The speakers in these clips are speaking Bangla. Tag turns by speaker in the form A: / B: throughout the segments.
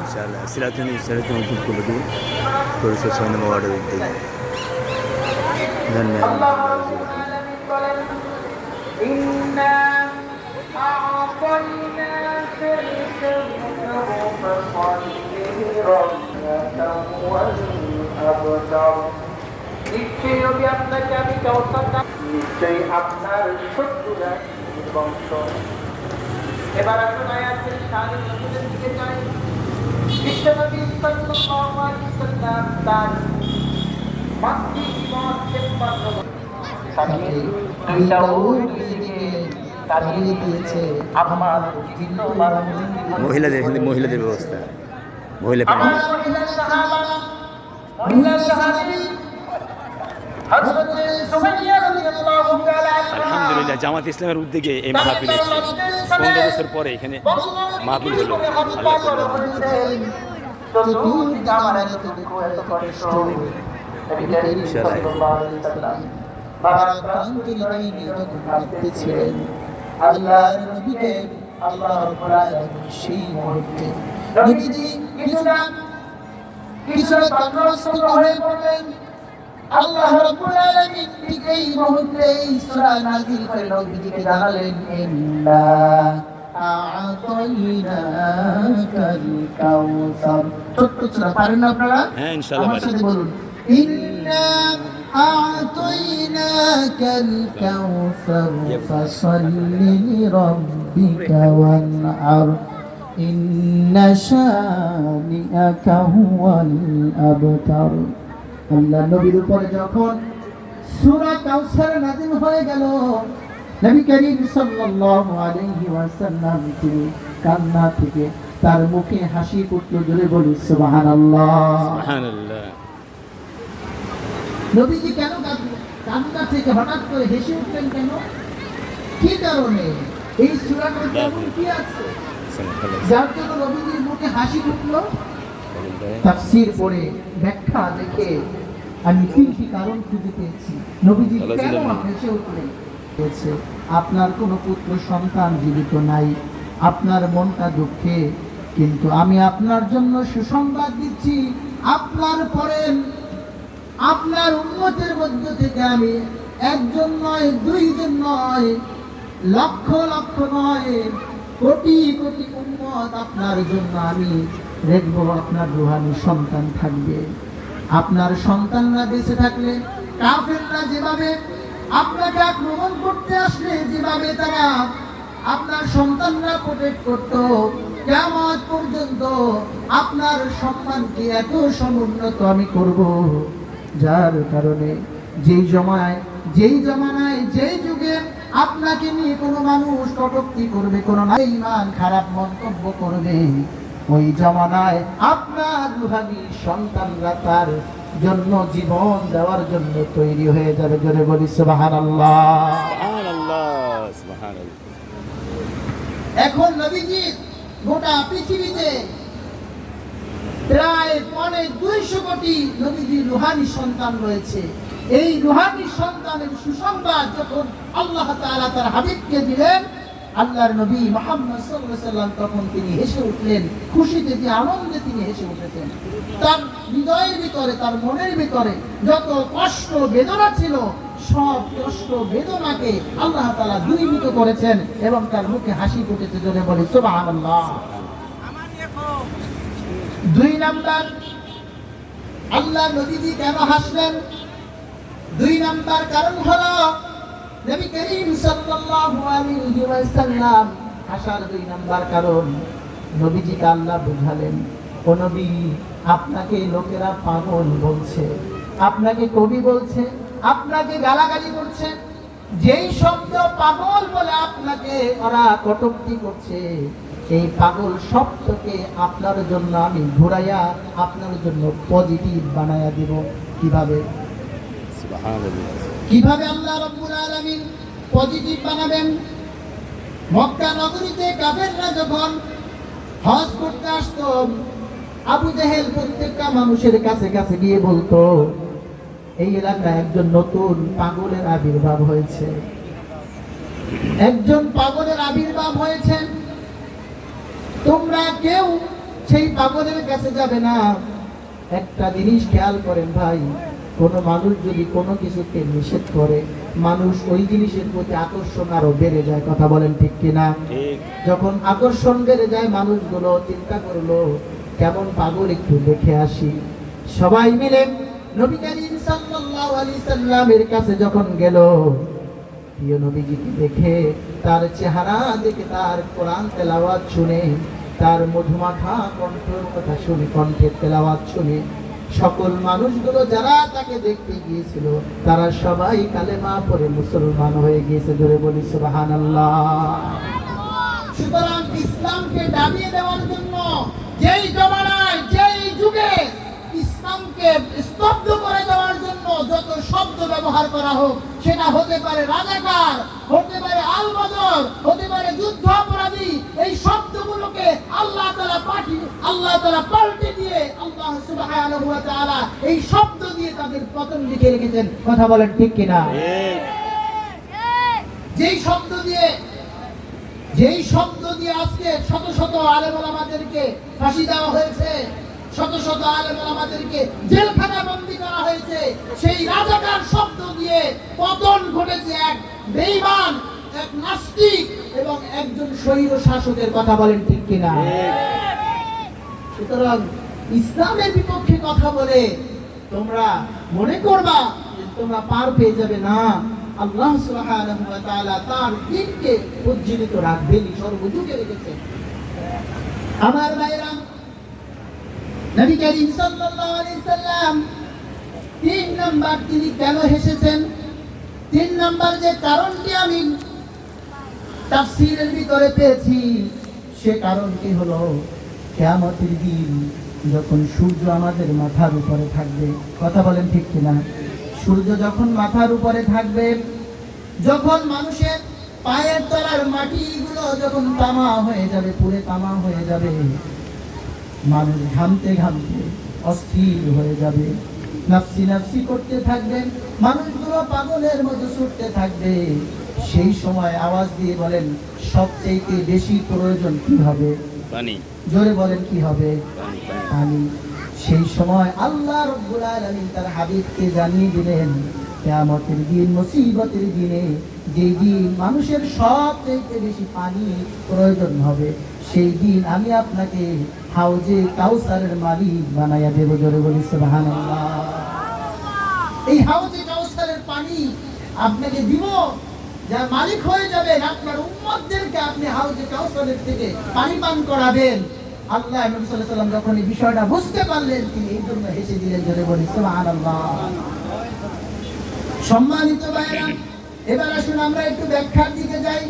A: ইনশাআল্লাহ। সিরাতুন সিরাতুন উদ্যোগ করে দেবেন পরিষদ ছয় নম্বর ওয়ার্ডের উদ্যোগ। ধন্যবাদ।
B: নিশ্চয়ই রবি আপনাকে আমি নিশ্চয়ই আপনার শত্রুরা বংশ এবার আসুন আয়াতের শানে নবীদের দিকে যাই বিশ্বনবী সাল্লাল্লাহু আলাইহি সাল্লাম তার মাতৃ জীবন তেপ্পান্ন
C: তাকে দুইটা উট দিকে তাড়িয়ে দিয়েছে
B: আমার
A: মহিলাদের মহিলাদের ব্যবস্থা। মহিলা
B: মহিলা সাহাবা মহিলা সাহাবী
A: আলহামদুলিল্লাহ জামাত ইসলামের উদ্যোগে এই মাহফিল পনেরো বছর পরে এখানে মাহফিল হলো। আল্লাহ
C: সেই মুহূর্তে কিছুটা কিছুটা হয়ে পড়লেন আল্লাহ রাব্বুল আলামিন ঠিক এই মুহূর্তে এই সূরা নাযিল করে নবীজিকে জানালেন ইন্না আ'তাইনাকাল কাউসার ছোট্ট সূরা পারেন আপনারা?
A: হ্যাঁ, ইনশাআল্লাহ
C: আমার সাথে বলুন ইন্না আ'তাইনাকাল কাউসার ফাসাল্লি লিরাব্বিকা আল্লাহ নবীর উপরে যখন সূরা কাউসার নাযিল হয়ে গেল নবী করিম সাল্লাল্লাহু আলাইহি ওয়াসাল্লাম তিনি কান্না থেকে তার মুখে হাসি ফুটল জোরে বলি সুবহানাল্লাহ।
A: সুবহানাল্লাহ।
C: নবীজি কেন কান্না থেকে হঠাৎ করে হেসে উঠলেন কেন? কি কারণে? এই সূরাটার কেমন কি আছে? যার জন্য নবীজির মুখে হাসি ফুটলো? তাফসীর পড়ে ব্যাখ্যা দেখে আমি তিনটি কারণ খুঁজে পেয়েছি। নবীজি কেন হেসে উঠলেন হয়েছে আপনার কোনো পুত্র সন্তান জীবিত নাই আপনার মনটা দুঃখে কিন্তু আমি আপনার জন্য সুসংবাদ দিচ্ছি আপনার পরে আপনার উন্মতের মধ্য থেকে আমি একজন নয় দুইজন নয় লক্ষ লক্ষ নয় কোটি কোটি উন্মত আপনার জন্য আমি দেখব আপনার রুহানি সন্তান থাকবে। আপনার সন্তানরা বেঁচে থাকলে, কাফেররা যেভাবে আপনাকে আক্রমণ করতে আসলে, যেভাবে তারা আপনার সন্তানরা প্রোটেক্ট করত কেমন পর্যন্ত আপনার সম্মানকে এত সমুন্নত আমি করব। যার কারণে যেই জমায়, যেই জমানায়, যেই যুগে আপনাকে নিয়ে কোনো মানুষ কটুক্তি করবে, কোনো না ইমান খারাপ মন্তব্য করবে ওই জমানায় আপনার রুহানি সন্তানরা তার জন্য জীবন দেওয়ার জন্য তৈরি হয়ে যাবে। জোরে বলি, সুবহানাল্লাহ। এখন নবীজি গোটা পৃথিবীতে প্রায় পনে দুইশো কোটি নবীজির রুহানি সন্তান রয়েছে। এই রুহানি সন্তানের সুসংবাদ যখন আল্লাহ তাআলা তার হাবিবকে দিলেন আল্লাহর নবী মোহাম্মদ সাল্লাম তখন তিনি হেসে উঠলেন, খুশিতে যে আনন্দে তিনি হেসে উঠেছেন। তার হৃদয়ের ভিতরে, তার মনের ভিতরে যত কষ্ট বেদনা ছিল, সব কষ্ট বেদনাকে আল্লাহ তাআলা দূরীভূত করেছেন এবং তার মুখে হাসি ফুটেছে জোরে বলে, সুবহানাল্লাহ। দুই নাম্বার আল্লাহ নবীজি কেন হাসলেন? দুই নাম্বার কারণ হলো নবী করিম সাল্লাল্লাহু আলাইহি ওয়াসাল্লাম হাসার দুই নাম্বার কারণ আল্লাহ বুঝালেন, ও নবী, আপনাকে লোকেরা পাগল বলছে, আপনাকে কবি বলছে, আপনাকে গালাগালি করছে, যেই শব্দ পাগল বলে আপনাকে ওরা কটূক্তি করছে, এই পাগল শব্দকে আপনার জন্য আমি ঘুরাইয়া আপনার জন্য পজিটিভ বানাইয়া দিব। কীভাবে? কীভাবে আল্লাহ রাব্বুল আলামিন পজিটিভ বানাবেন? মক্কা নগরীতে কাফেররা যখন হজ করতে আসতো, আবু জেহেল প্রত্যেকটা মানুষের কাছে কাছে গিয়ে বলতো, এই এলাকায় একজন নতুন পাগলের আবির্ভাব হয়েছে। একজন পাগলের আবির্ভাব হয়েছে। তোমরা কেউ সেই পাগলের কাছে যাবে না। একটা জিনিস খেয়াল করেন ভাই কোনো মানুষ যদি কোনো কিছুকে নিষেধ করে মানুষ ওই জিনিসের প্রতি আকর্ষণ আরও বেড়ে যায় কথা বলেন ঠিক কিনা? যখন আকর্ষণ বেড়ে যায় মানুষগুলো চিন্তা করল কেমন পাগল একটু দেখে আসি। সবাই মিলে নবী করিম সাল্লাল্লাহু আলাইহি সাল্লামের কাছে যখন গেল প্রিয় নবীজিকে দেখে তার চেহারা দেখে তার কোরআন তেলাওয়াত শুনে তার মধুমাখা কণ্ঠের কথা শুনে কণ্ঠের তেলাওয়াত শুনে সকল মানুষগুলো যারা তাকে দেখতে গিয়েছিল, তারা সবাই কালেমা পড়ে মুসলমান হয়ে গিয়েছে। ধরে বলি, সুবহানাল্লাহ। সুতরাং ইসলামকে দাবিয়ে দেওয়ার জন্য যেই জমানায়, যেই যুগে ইসলামকে স্তব্ধ করে দেওয়ার জন্য যত শব্দ ব্যবহার করা হোক, সেটা হতে পারে রাজাকার, হতে পারে আলবদর হতে পারে যুদ্ধ অপরাধী এই শব্দগুলোকে আল্লাহ তাআলা পাঠিয়ে আল্লাহ তাআলা পাল্টে দিয়ে আল্লাহ সুবহানাহু ওয়া তাআলা এই শব্দ দিয়ে তাদের পতন লিখে রেখেছেন। কথা বলেন ঠিক কিনা? যেই শব্দ দিয়ে যেই শব্দ দিয়ে আজকে শত শত আলেম ওলামাদেরকে ফাঁসি দেওয়া হয়েছে শত শত আলেম ওলামাদেরকে জেলখানা বন্দি করা হয়েছে সেই রাজাকার শব্দ দিয়ে পতন ঘটেছে এক বেঈমান এক নাস্তিক এবং একজন স্বৈর শাসকের। কথা বলেন ঠিক কিনা? সুতরাং ইসলামের বিপক্ষে কথা বলে তোমরা মনে করবা তোমরা পার পেয়ে যাবে না। আল্লাহ তার দিনকে উজ্জীবিত রাখবেন, সর্বযুগে রেখেছেন। আমার ভাইরা, নবী করিম সাল্লাল্লাহু আলাইহি সাল্লাম তিন নাম্বার তিনি কেন হেসেছেন? তিন নাম্বার যে কারণটি আমি তাফসীরের ভিতরে পেয়েছি, সে কারণটি হলো কেয়ামতের দিন যখন সূর্য আমাদের মাথার উপরে থাকবে, কথা বলেন ঠিক কিনা? সূর্য যখন মাথার উপরে থাকবে, যখন মানুষের পায়ের তলার মাটিগুলো যখন তামা হয়ে যাবে পুরে তামা হয়ে যাবে, মানুষ ঘামতে ঘামতে অস্থির হয়ে যাবে। নাফসি নাফসি করতে থাকবে, মানুষগুলো পাগলের মতো ছুটতে থাকবে। সেই সময় আওয়াজ দিয়ে বলেন সবচেয়ে বেশি প্রয়োজন কি হবে?
A: পানি
C: জোরে বলেন কি হবে?
A: পানি
C: সেই সময় আল্লাহ রব্বুল আলামিন তার হাবিবকে জানিয়ে দিলেন কিয়ামতের দিন মুসিবতের দিনে যেই দিন মানুষের সবচেয়ে বেশি পানি প্রয়োজন হবে সেই দিন আমি আপনাকে হাউজে কাউসারের মালিক বানাইয়া দেব জোরে বলি সুবহানাল্লাহ। এই হাউজে কাউসারের পানি আপনাকে দিব যার মালিক হয়ে যাবেন, আপনার উম্মতদেরকে আপনি হাউজে কাউসারের থেকে পানি পান করাবেন। আল্লাহ নবী সাল্লাল্লাহু আলাইহি যখন এই বিষয়টা বুঝতে পারলেন, তিনি এই জন্য হেসে দিলেন, জোরে বলি সুবহানাল্লাহ। সম্মানিত ভাইরা এবার আসুন আমরা একটু ব্যাখ্যার দিকে যাই।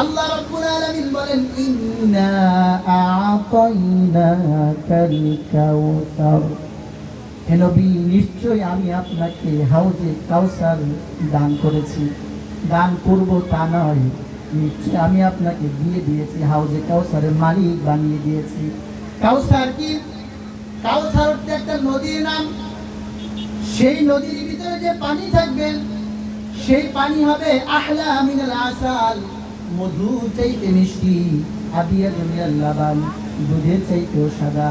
C: আল্লাহ রাব্বুল আলামিন বলেন, ইন্না আ'তাইনাকাল কাউসার হে নবী নিশ্চয় আমি আপনাকে হাউজে কাউসার দান করেছি। দান করব তা নয় নিশ্চয় আমি আপনাকে দিয়ে দিয়েছি, হাউজে কাউসারের মালিক বানিয়ে দিয়েছি। কাউসার কি? কাউসার একটা নদীর নাম। সেই নদীর ভিতরে যে পানি থাকবে, সেই পানি হবে আহলা মিনাল আসাল। মধু চাইতে মিষ্টি আবিয়া মিনাল লাবান, দুধের চাইতেও সাদা।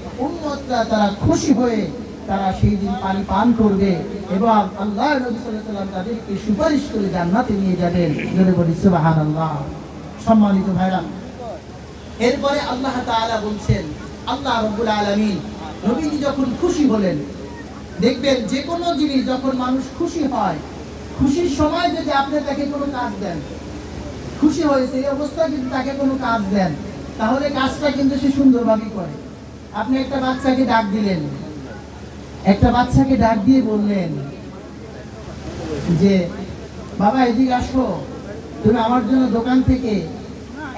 C: উম্মতরা তারা খুশি হয়ে তারা সেই দিন পানি পান করবে এবং আল্লাহ নবী সাল্লাল্লাহু তাদেরকে সুপারিশ করে জান্নাতে নিয়ে যাবেন। জোরে বলি, সুবহানাল্লাহ। সম্মানিত ভাইরা, এরপরে আল্লাহ তাআলা বলছেন, আল্লাহ রাব্বুল আলামিন নবীজি যখন খুশি হলেন, দেখবেন যে কোনো জিনিস যখন মানুষ খুশি হয়, খুশির সময় যদি আপনি তাকে কোনো কাজ দেন, খুশি হয়েছে এই অবস্থায় যদি তাকে কোনো কাজ দেন, তাহলে কাজটা কিন্তু সে সুন্দরভাবেই করে। আপনি একটা বাচ্চাকে ডাক দিলেন। একটা বাচ্চাকে ডাক দিয়ে বললেন যে, বাবা, এদিকে আসো। তুমি আমার জন্য দোকান থেকে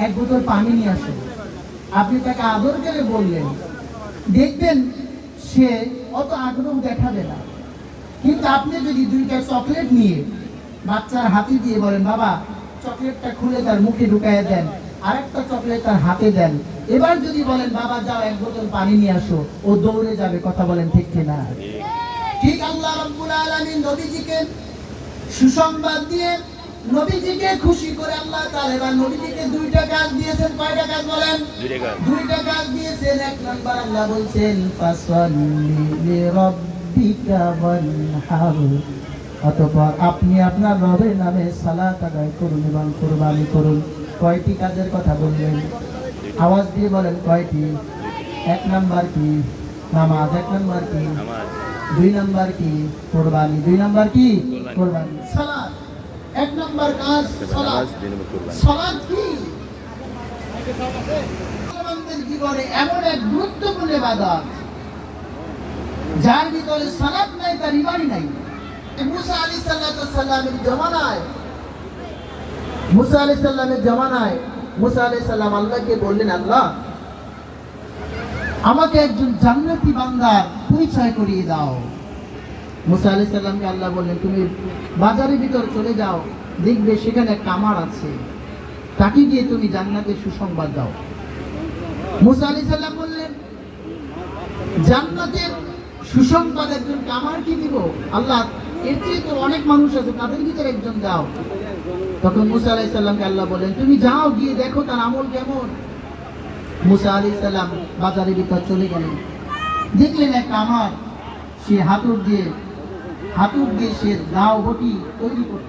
C: এক বোতল পানি নিয়ে আসো। আপনি তাকে আদর করে বললেন, দেখবেন সে অত আগ্রহ দেখাবে না। কিন্তু আপনি যদি দুইটা চকলেট নিয়ে বাচ্চার হাতে দিয়ে বলেন, বাবা, চকলেটটা খুলে তার মুখে ঢুকাইয়া দেন। আরেকটা চকলেট তার হাতে দেন। এবার যদি বলেন বাবা যাও এক বোতল পানি নিয়ে আসো। ও দৌড়ে যাবে কথা বলেন ঠিক কিনা? ঠিক আল্লাহ রাব্বুল আলামিন নবীজিকে সুসংবাদ দিয়ে নবীজিকে খুশি করে আল্লাহ তাআলা এবার নবীজিকে দুইটা কাজ দিয়েছেন। কয়টা কাজ বলেন? দুইটা কাজ দিয়েছেন। এক নাম্বার আল্লাহ বলছেন ফাসাল্লি লিরাব্বিকা ওয়ানহার। অতঃপর আপনি আপনার রবের নামে সালাত আদায় করুন এবং কুরবানি করুন। কয়টি কাজের কথা বললেন? আওয়াজ দিয়ে বলেন কয়টি? এক নাম্বার কি? নামাজ এক নাম্বার কি? দুই নাম্বার কি? কোরবানি। দুই নাম্বার কি? কোরবানি। এক নাম্বার কাজ কি? জীবনে এমন এক গুরুত্বপূর্ণ ইবাদত যার ভিতরে সালাত নাই তার ইমানই নাই। মুসা আলী সাল্লামের জমানায় মুসা আলী সাল্লামের জমানায় মুসা আলী সাল্লাম আল্লাহকে বললেন, আল্লাহ, আমাকে একজন জান্নাতি বান্দার পরিচয় করিয়ে দাও। মুসা আলি সাল্লামকে আল্লাহ বললেন, তুমি বাজারের ভিতর চলে যাও, দেখবে সেখানে কামার আছে। তাকে গিয়ে তুমি জান্নাতের সুসংবাদ দাও। মুসা আলি সাল্লাম বললেন, জান্নাতের সুসংবাদ একজন কামার কি দিব? আল্লাহ, এর চেয়ে তো অনেক মানুষ আছে তাদের ভিতরে একজন দাও। তখন মুসা আলাহ সাল্লামকে আল্লাহ বলেন, তুমি যাও, গিয়ে দেখো তার আমল কেমন। মুসা আলি সাল্লাম বাজারের ভিতর চলে গেলেন। দেখলেন একটা আমার, সে হাতুর দিয়ে হাতুর দিয়ে সে দাও বটি তৈরি করত